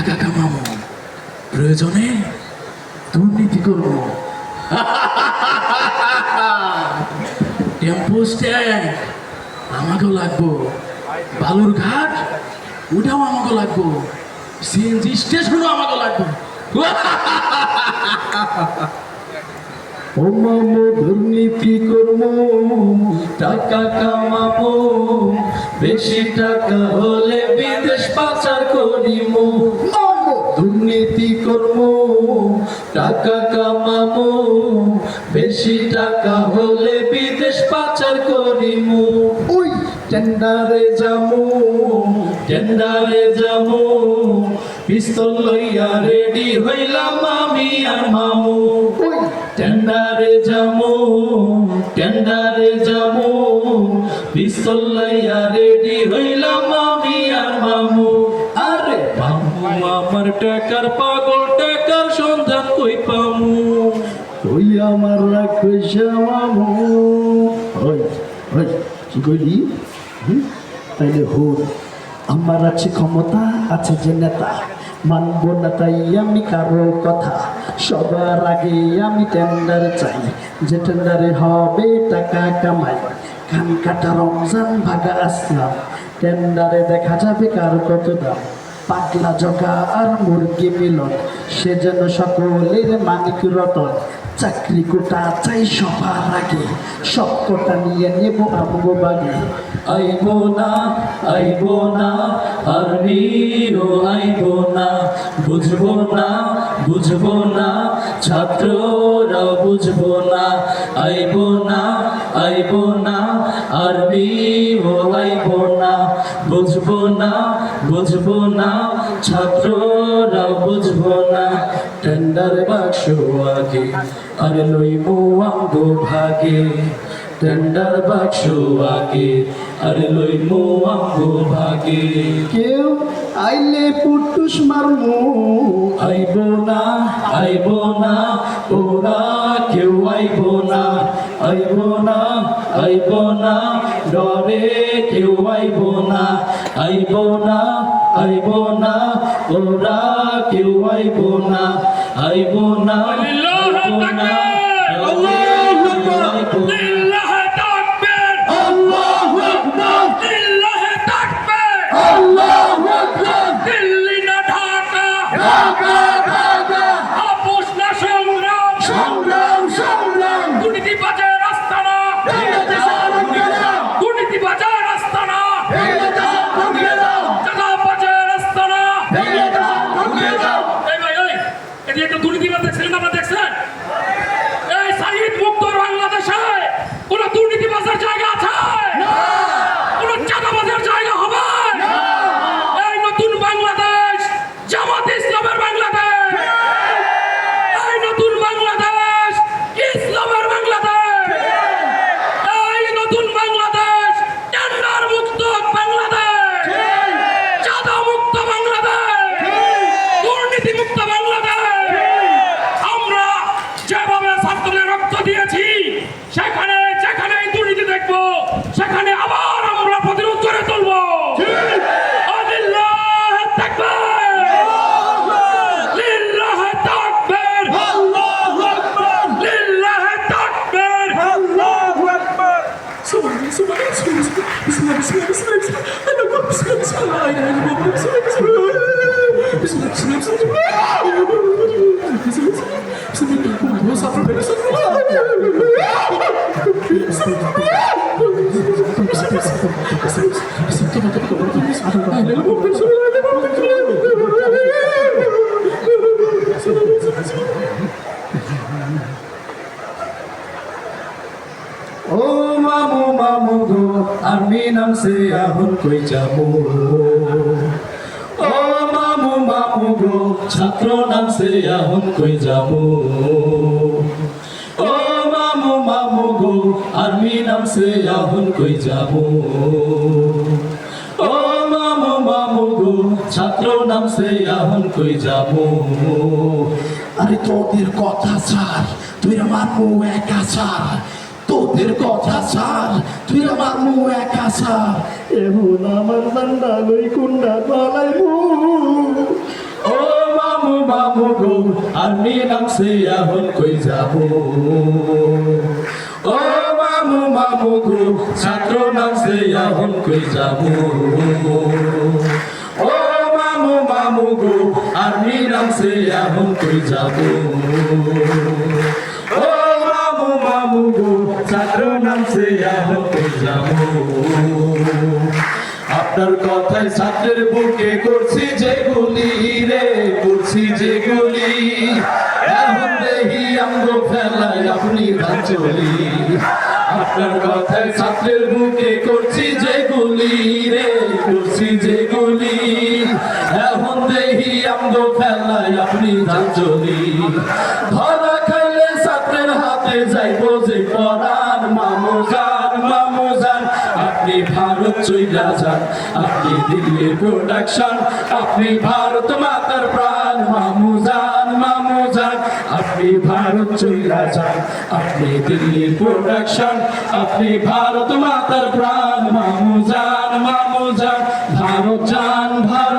টাকা কামাবো। প্রয়োজনে দুর্নীতি করব। টেম্পো স্ট্যান্ড আমাকেও লাগবো। বালুর ঘাট ওটাও আমাকে লাগবো। সিএনজি স্টেশনও আমাকে লাগবো। দুর্নীতি করব, টাকা কামাবো, বেশি টাকা হলে করিমু। দুর্নীতি করব টাকা কামাবো বেশি টাকা হলে বিদেশ পাচার করিমু। ওই টেন্ডারে যামু টেন্ডারে যামু পিস্তল লইয়া রেডি হইলাম আমি আর মামু। টেন্ডারে যামু টেন্ডারে যামু পিস্তল লইয়া রেডি টাকার পাগল, টাকার সন্ধান কই পামু? ওই আমার রাখিস মামু? ওই ওই, কি কইলি? তাইলে হোক আমার আছে ক্ষমতা, আছে যে নেতা। মানব না তাই আমি কারও কথা। সবার আগে আমি টেন্ডার চাই। যে টেন্ডারে হবে টাকা কামাই। কান কাটা রমজান ভাগা আসলাম। টেন্ডারে দেখা যাবে কার কত দাম। পাগলা জগা আর মুরগি মিলন, সে যেন সকলের মানিক রতন। চাকরি কোটা চাই সবার আগে, সব কোটা নিয়ে নেব আমগো বাগে। আইব না আইব না, আর নিও আইব না। বুঝব না বুঝব না ছাত্ররা বুঝব না। আইব না আইব না, আর নিও আইব না। বুঝব না বুঝব না ছাত্ররা বুঝব না টেন্ডার বাক্স আগে আর লইব আমগো ভাগে টেন্ডার বাক্স আগে আর লইব আমগো ভাগে। কেউ আইলে পুটুস মারমু। আইব না আইব না ওরা কেউ আইব না আইব না আইব না ডরে কেউ আইব না। আইব না আইব না ওরা কেউ আইব না। আইব না আইব না। দুর্নীতিবাদ দেখছেন না দেখছেন ও মামু মামু গো আমি নাম সে আহুন কই মামু মামু গো ছাত্র নাম সে আহুন কই যাব? ও মামু মামু গো, আর্মি নাম সে আহুন কই যাব? ও মামু মামু গো, ছাত্র নাম সে আহুন কই যাব? আরে তোদের কথা ছাড় তুই আমার মু একা ছাড় তোদের কথা ছাড় তুই আমার মু একা ছাড় এখন আমার বান্দা লই কুন্ডা পালাই মু ও আর্মি নামছে, এখন কই যাব? ও মামু মামু গো, ছাত্র নামছে, এখন কই যাব? ও মামু মামু গো আর্মি নামছে, এখন কই যাব? করছি যে গুলি এখন দেখি আমগো ফেলায় আপনি চলি। আপনার কথায় ছাত্রের বুকে করছি যে গুলি রে, করছি যে গুলি এখন দেখি আমগো ফেলায় আপনি চলি। ধরা খাইলে ছাত্রের হাতে যাইব যে পরার আপনি দিল্লি প্রোডাকশন আপনি ভারত মাতার প্রাণ মামু যান আপনি ভারত চইলা যান আপনি দিল্লি প্রোডাকশন আপনি ভারত মাতার প্রাণ মামু যান মামু যান ভারত যান ভারত